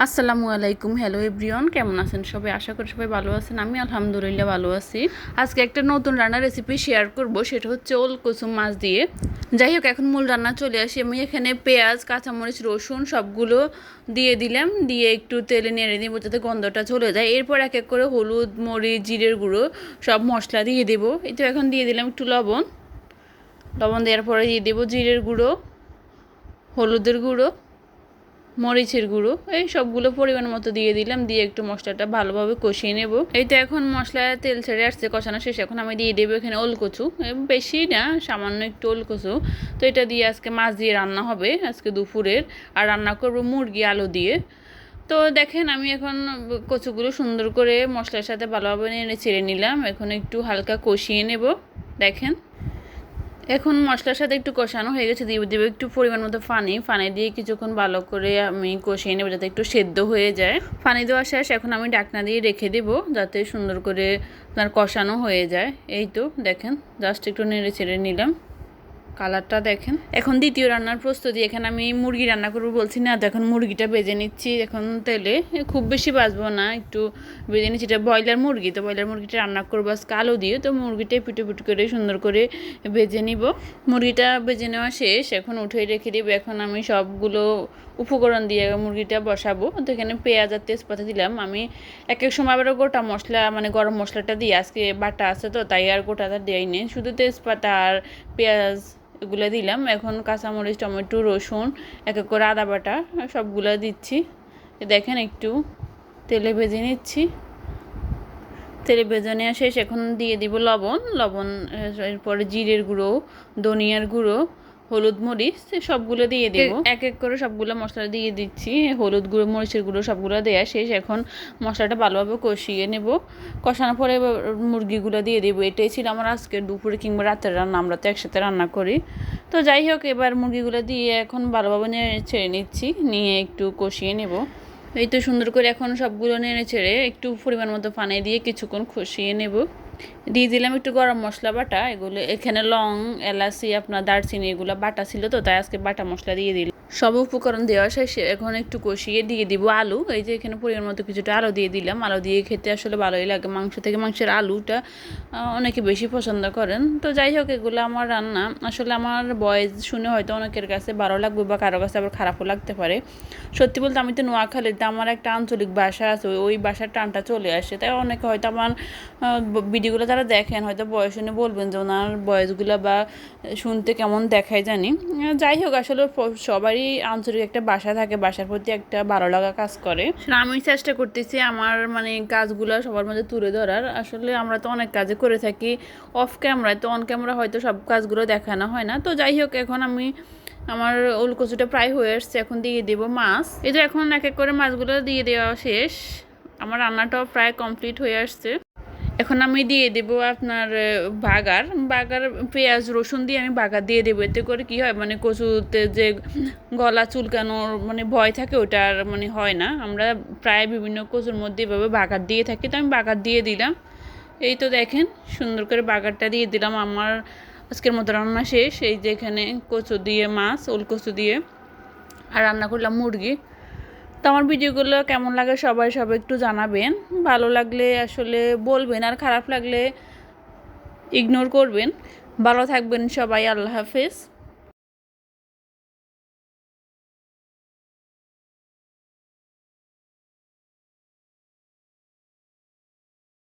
আসসালামু আলাইকুম hello everyone কেমন আছেন সবাই? আশা করি সবাই ভালো আছেন, আমি আলহামদুলিল্লাহ ভালো আছি। আজকে একটা নতুন রান্নার রেসিপি শেয়ার করব, সেটা হচ্ছে ওল কুসুম মাছ দিয়ে। যাই হোক, এখন মূল রান্না চলে আসি। আমি এখানে পেঁয়াজ, কাঁচামরিচ, রসুন সবগুলো দিয়ে দিলাম, দিয়ে একটু তেলে নেড়ে দিব যাতে গন্ধটা চলে যায়। এরপর এক এক করে হলুদ, মরিচ, জিরের গুঁড়ো সব মশলা দিয়ে দেবো। এই তো এখন দিয়ে দিলাম একটু লবণ। লবণ দেওয়ার পরে দিয়ে দেবো জিরের গুঁড়ো, হলুদের গুঁড়ো। মরিচের গুঁড়ো, এই সবগুলো পরিমাণ মতো দিয়ে দিলাম, দিয়ে একটু মশলাটা ভালোভাবে কষিয়ে নেব। এই তো এখন মশলা তেল ছেড়ে আসছে, কষানো শেষ। এখন আমি দিয়ে দেবো এখানে ওলকচু। বেশি না, সামান্য একটু ওলকচু। তো এটা দিয়ে আজকে মাছ দিয়ে রান্না হবে, আজকে দুপুরের। আর রান্না করব মুরগি, আলু দিয়ে। তো দেখেন, আমি এখন কচুগুলো সুন্দর করে মশলার সাথে ভালোভাবে নেড়ে ছেড়ে নিলাম। এখন একটু হালকা কষিয়ে নেব। দেখেন। এখন মশলার সাথে একটু কষানো হয়ে গেছে, দিয়ে দেবো একটু পরিমাণ মতো ফানি ফানি দিয়ে কিছুক্ষণ ভালো করে আমি কষিয়ে নেব যাতে একটু সেদ্ধ হয়ে যায়। ফানি দেওয়া শেষ, এখন আমি ডাকনা দিয়ে রেখে দেব যাতে সুন্দর করে আপনার কষানো হয়ে যায়। এই তো, দেখেন, জাস্ট একটু নেড়ে ছেড়ে নিলাম। কালারটা দেখেন। এখন দ্বিতীয় রান্নার প্রস্তুতি, এখানে আমি মুরগি রান্না করব বলছি। না, তো এখন মুরগিটা বেজে নিচ্ছি। এখন তেলে খুব বেশি বাজবো না, একটু বেজে নিচ্ছি। এটা ব্রয়লার মুরগি, তো ব্রয়লার মুরগিটা রান্না করব আজকে আলু দিয়ে। তো মুরগিটা পিটু পিটু করে সুন্দর করে ভেজে নিব। মুরগিটা ভেজে নেওয়া শেষ, এখন উঠে রেখে দিব। এখন আমি সবগুলো উপকরণ দিয়ে মুরগিটা বসাবো। তো এখানে পেঁয়াজ আর তেজপাতা দিলাম। আমি এক এক সময় আবার গোটা মশলা মানে গরম মশলাটা দিই। আজকে বাটা আছে তো, তাই আর গোটাটা দেয় নেই শুধু তেজপাতা আর পেঁয়াজ এগুলো দিলাম। এখন কাঁচামরিচ, টমেটো, রসুন, এক এক করে আদা বাটা সবগুলো দিচ্ছি। দেখেন একটু তেলে ভেজে নিচ্ছি। তেলে ভেজে নেওয়া শেষ। এখন দিয়ে দিব লবণ। লবণ, এরপরে জিরের গুঁড়ো, ধনিয়ার গুঁড়ো হলুদ মরিচ সবগুলো দিয়ে দেবো। এক এক করে সবগুলো মশলা দিয়ে দিচ্ছি। হলুদ গুঁড়ো মরিচের গুঁড়ো সবগুলো দেওয়া শেষ। এখন মশলাটা ভালোভাবে কষিয়ে নেব। কষানোর পরে মুরগিগুলো দিয়ে দেবো। এটাই ছিল আমার আজকে দুপুরে কিংবা রাতের রান্না। আমরা তো একসাথে রান্না করি। তো যাই হোক এবার মুরগিগুলো দিয়ে এখন ভালোভাবে ছেড়ে নিচ্ছি। নিয়ে একটু কষিয়ে নেব। এই তো সুন্দর করে এখন সবগুলো নেড়ে ছেড়ে একটু পরিমাণ মতো পানি দিয়ে কিছুক্ষণ কষিয়ে নেব। দিয়ে দিলাম একটু গরম মশলা বাটা, এগুলো এখানে লং, এলাচি, আপনার দারচিনি, এগুলো বাটা ছিল তো, তাই আজকে বাটা মশলা দিয়ে দিলাম। সব উপকরণ দেওয়া শেষে এখন একটু কষিয়ে দিয়ে দিব আলু। এই যে এখানে পরিমাণ মতো কিছুটা আলু দিয়ে দিলাম। আলু দিয়ে খেতে আসলে ভালোই লাগে। মাংস থেকে মাংসের আলুটা অনেকে বেশি পছন্দ করেন। তো যাই হোক, এগুলো আমার রান্না। আসলে আমার বয়স শুনে হয়তো অনেকের কাছে ভালো লাগবে বা কারও কাছে আবার খারাপও লাগতে পারে। সত্যি বলতে আমি তো নোয়াখালীতে আমার একটা আঞ্চলিক ভাষা আছে। ওই ভাষার টানটা চলে আসে। তাই অনেকে হয়তো আমার ভিডিওগুলো যারা দেখেন হয়তো বয়স শুনে বলবেন যে ওনার বয়সগুলো বা শুনতে কেমন দেখায় জানি। যাই হোক, আসলে সবারই আন্তরিক একটা বাসা থাকে, বাসার প্রতি একটা ভালো লাগা কাজ করে। আমি চেষ্টা করতেছি আমার মানে কাজগুলো সবার মধ্যে তুলে ধরার। আসলে আমরা তো অনেক কাজে করে থাকি। অফ ক্যামেরায় তো অন ক্যামেরা হয়তো সব কাজগুলো দেখানো হয় না। তো যাই হোক, এখন আমি আমার ওলকচুটা প্রায় হয়ে আসছে, এখন দিয়ে দেবো মাছ। এই তো এখন এক এক করে মাছগুলো দিয়ে দেওয়া শেষ। আমার রান্নাটাও প্রায় কমপ্লিট হয়ে আসছে। এখন আমি দিয়ে দেব আপনার বাগার। বাগার পেঁয়াজ, রসুন দিয়ে আমি বাগার দিয়ে দেবো। এতে করে কি হয় মানে কচুতে যে গলা চুলকানোর মানে ভয় থাকে, ওটা আর মানে হয় না। আমরা প্রায় বিভিন্ন কচুর মধ্যে এভাবে বাগার দিয়ে থাকি। তো আমি বাগার দিয়ে দিলাম। এই তো দেখেন, সুন্দর করে বাগারটা দিয়ে দিলাম। আমার আজকের মতো রান্না শেষ। এই যে এখানে কচু দিয়ে মাছ ওল কচু দিয়ে। আর রান্না করলাম মুরগি। তো আমার ভিডিওগুলো কেমন লাগে সবাই সবাই একটু জানাবেন। ভালো লাগলে আসলে বলবেন, আর খারাপ লাগলে ইগনোর করবেন। ভালো থাকবেন সবাই, আল্লাহ হাফেজ।